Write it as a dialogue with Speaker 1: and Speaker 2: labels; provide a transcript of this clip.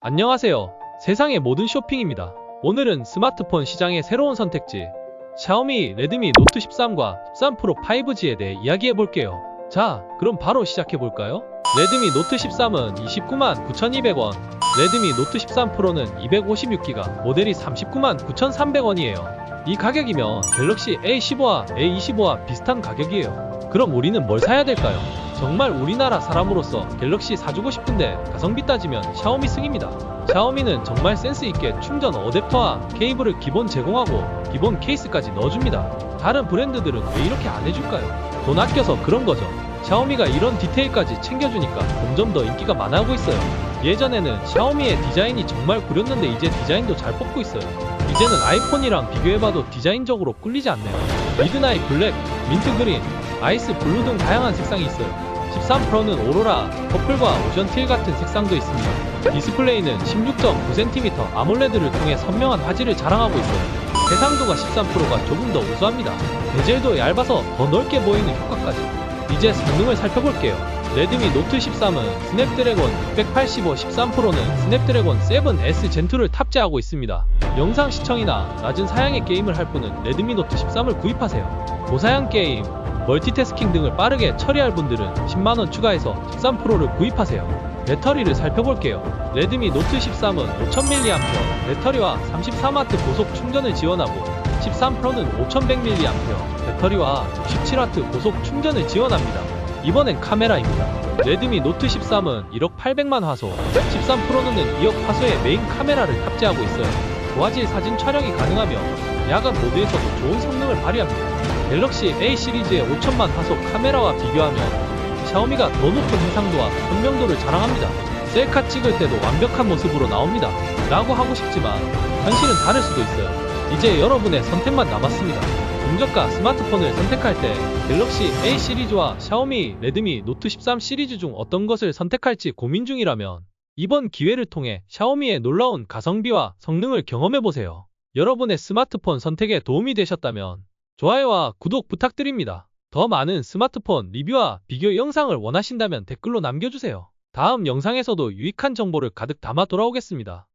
Speaker 1: 안녕하세요. 세상의 모든 쇼핑입니다. 오늘은 스마트폰 시장의 새로운 선택지, 샤오미 레드미 노트 13과 13 프로 5G에 대해 이야기해 볼게요. 자, 그럼 바로 시작해 볼까요? 레드미 노트 13은 29만 9,200원, 레드미 노트 13 프로는 256기가, 모델이 39만 9,300원이에요. 이 가격이면 갤럭시 A15와 A25와 비슷한 가격이에요. 그럼 우리는 뭘 사야 될까요? 정말 우리나라 사람으로서 갤럭시 사주고 싶은데 가성비 따지면 샤오미 승입니다. 샤오미는 정말 센스 있게 충전 어댑터와 케이블을 기본 제공하고 기본 케이스까지 넣어줍니다. 다른 브랜드들은 왜 이렇게 안 해줄까요? 돈 아껴서 그런 거죠. 샤오미가 이런 디테일까지 챙겨주니까 점점 더 인기가 많아지고 있어요. 예전에는 샤오미의 디자인이 정말 구렸는데 이제 디자인도 잘 뽑고 있어요. 이제는 아이폰이랑 비교해봐도 디자인적으로 꿀리지 않네요. 미드나잇 블랙, 민트 그린, 아이스 블루 등 다양한 색상이 있어요. 13 프로는 오로라, 퍼플과 오션 틸 같은 색상도 있습니다. 디스플레이는 16.9cm 아몰레드를 통해 선명한 화질을 자랑하고 있어요. 해상도가 13 프로가 조금 더 우수합니다. 베젤도 얇아서 더 넓게 보이는 효과까지. 이제 성능을 살펴볼게요. 레드미 노트 13은 스냅드래곤 685 13 프로는 스냅드래곤 7S 젠2를 탑재하고 있습니다. 영상 시청이나 낮은 사양의 게임을 할 분은 레드미 노트 13을 구입하세요. 고사양 게임, 멀티태스킹 등을 빠르게 처리할 분들은 10만원 추가해서 13 프로를 구입하세요. 배터리를 살펴볼게요. 레드미 노트 13은 5000mAh 배터리와 34W 고속 충전을 지원하고 13 프로는 5100mAh 배터리와 67W 고속 충전을 지원합니다. 이번엔 카메라입니다. 레드미 노트 13은 1억 800만 화소, 13 프로는 2억 화소의 메인 카메라를 탑재하고 있어요. 고화질 사진 촬영이 가능하며 야간 모드에서도 좋은 성능을 발휘합니다. 갤럭시 A 시리즈의 5000만 화소 카메라와 비교하면 샤오미가 더 높은 해상도와 선명도를 자랑합니다. 셀카 찍을 때도 완벽한 모습으로 나옵니다. 라고 하고 싶지만 현실은 다를 수도 있어요. 이제 여러분의 선택만 남았습니다. 동저가 스마트폰을 선택할 때 갤럭시 A 시리즈와 샤오미 레드미 노트 13 시리즈 중 어떤 것을 선택할지 고민 중이라면 이번 기회를 통해 샤오미의 놀라운 가성비와 성능을 경험해보세요. 여러분의 스마트폰 선택에 도움이 되셨다면 좋아요와 구독 부탁드립니다. 더 많은 스마트폰 리뷰와 비교 영상을 원하신다면 댓글로 남겨주세요. 다음 영상에서도 유익한 정보를 가득 담아 돌아오겠습니다.